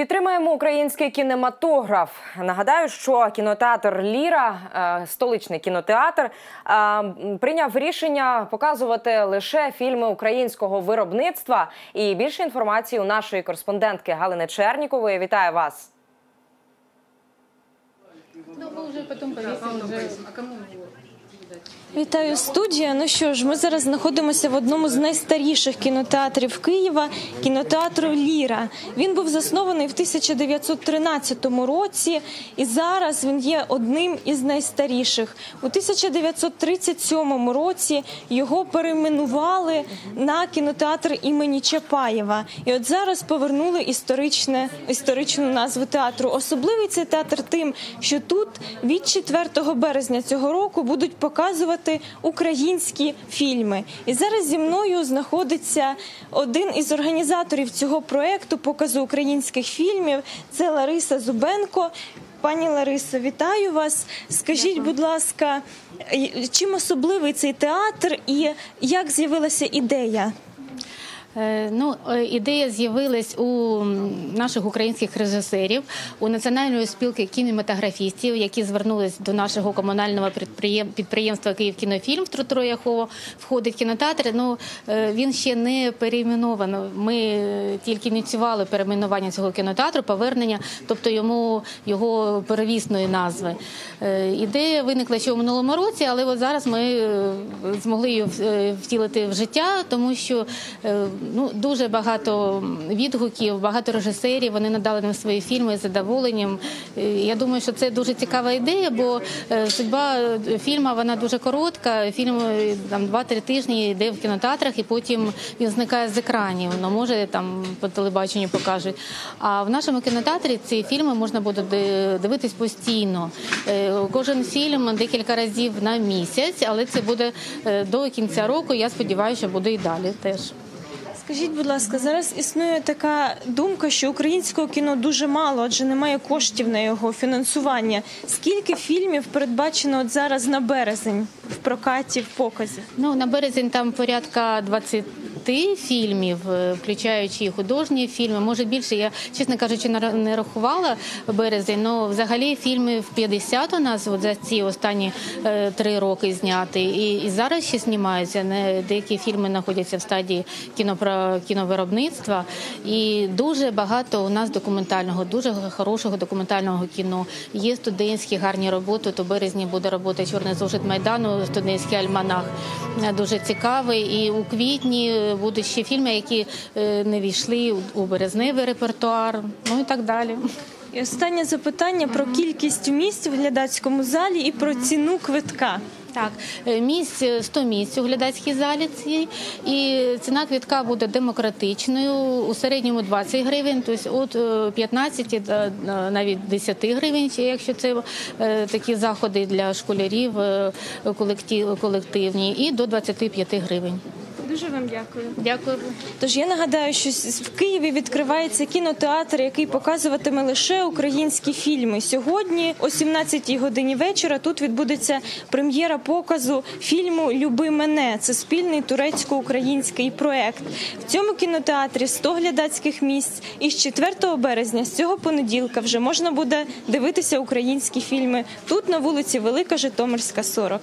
Підтримаємо український кінематограф. Нагадаю, що кінотеатр Ліра, е, столичний кінотеатр, е, прийняв рішення показувати лише фільми українського виробництва. І більше інформації у нашої кореспондентки Галини Чернікової. Вітаю вас. Ну, мы уже потом повесим уже. А кому? Вітаю студія. Ну що ж, ми зараз знаходимося в одному з найстаріших кінотеатрів Києва кінотеатру Ліра. Він був заснований в 1913 році, і зараз він є одним із найстаріших. У 1937 році його перейменували на кінотеатр імені Чапаєва. І от зараз повернули історичне історичну назву театру. Особливий цей театр тим, що тут від 4 березня цього року будуть показувати українські фільми. І зараз зі мною знаходиться один із організаторів цього проекту показу українських фільмів. Це Лариса Зубенко. Пані Ларисо, вітаю вас. Скажіть, будь ласка, чим особливий цей театр і як з'явилася ідея? Е, Ну, е, ідея з'явилась у наших українських режисерів, у національної спілки кінематографістів, які звернулись до нашого комунального підприєм- підприємства «Київкінофільм», в якого входить кінотеатр. Ну е, він ще не перейменовано. Ми тільки ініціювали перейменування цього кінотеатру, повернення, тобто йому його перевісної назви. Ідея виникла ще у минулому році, але от зараз ми змогли її втілити в життя, тому що ну дуже багато відгуків, багато режисерів. Вони надали нам свої фільми з задоволенням. Е, Я думаю, що це дуже цікава ідея, бо е, судьба фільму вона дуже коротка. Фільм е, там 2-3 тижні йде в кінотеатрах, і потім він зникає з екранів. Ну може там по телебаченню покажуть. А в нашому кінотеатрі ці фільми можна буде дивитись постійно. Кожен фільм декілька разів на місяць, але це буде до кінця року. Я сподіваюся, що буде і далі теж. Скажіть, будь ласка, зараз існує така думка, що українського кіно дуже мало, адже немає коштів на його фінансування. Скільки фільмів передбачено от зараз на березень в прокаті, в показі? Ну на березень там порядка 20 фільмів, е, включаючи і художні фільми. Може більше. Я чесно кажучи, не ра- рахувала березень. але взагалі фільмів 50 у нас от за ці останні е, три роки зняти. І, і зараз ще знімаються. Деякі фільми знаходяться в стадії кінопро кіновиробництва. І дуже багато у нас документального, дуже хорошого документального кіно. Є студентські гарні роботи. То березні буде робота Чорний зошит майдану, студентський альманах Е, дуже цікавий. І у квітні будуть ще фільми, які е, не війшли у- березневий репертуар. Ну і так далі. І останнє запитання про кількість місць в глядацькому залі і про ціну квитка. Так, е, місць е, 100 місць у глядацькій залі цій, і ціна квітка буде демократичною. У середньому 20 гривень, тобто від е, 15 до е, навіть 10 гривень, якщо це е, такі заходи для школярів е, колективні, і до 25 гривень. Дуже вам дякую. Дякую. Тож я нагадаю, що в Києві відкривається кінотеатр, який показуватиме лише українські фільми. Сьогодні, о 17-й годині вечора, тут відбудеться прем'єра показу фільму Люби мене. Це спільний турецько-український проект. В цьому кінотеатрі 100 глядацьких місць. І з 4 березня, з цього понеділка, вже можна буде дивитися українські фільми тут на вулиці Велика Житомирська, 40.